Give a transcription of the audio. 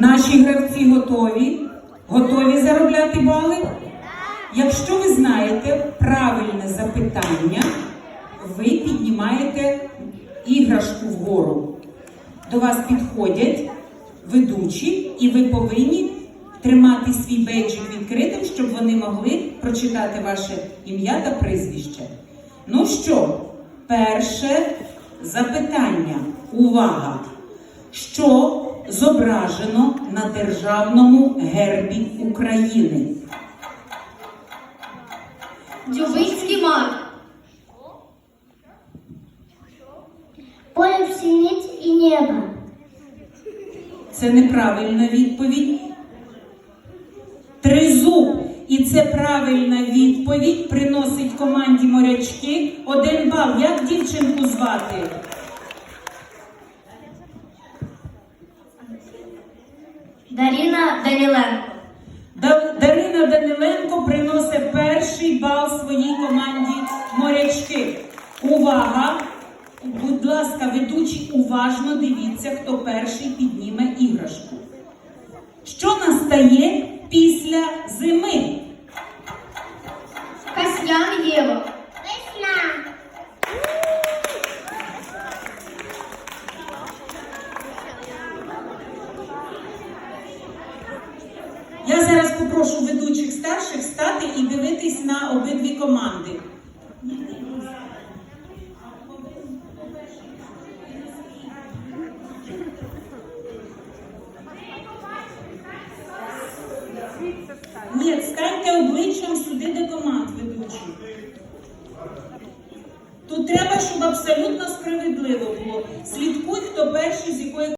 Наші гравці готові? Готові заробляти бали? Якщо ви знаєте правильне запитання, ви піднімаєте іграшку вгору. До вас підходять ведучі, і ви повинні тримати свій бейджик відкритим, щоб вони могли прочитати ваше ім'я та прізвище. Ну що, перше запитання. Увага! Що зображено на державному гербі України? Дзюбинський мак. Поле в синиц и небо. Це неправильна відповідь. Тризуб. І це правильна відповідь приносить команді морячки один бал. Як дівчинку звати? Даріна Даніленко. Дарина Даниленко приносить перший бал своїй команді морячки. Увага! Будь ласка, ведучі, уважно дивіться, хто перший підніме іграшку. Що настає після зими? Касьян Єва. попрошу ведучих старших стати і дивитись на обидві команди. Ні, станьте обличчям сюди до команд ведучих. Тут треба, щоб абсолютно справедливо було. Слідкуй, хто перший з якої.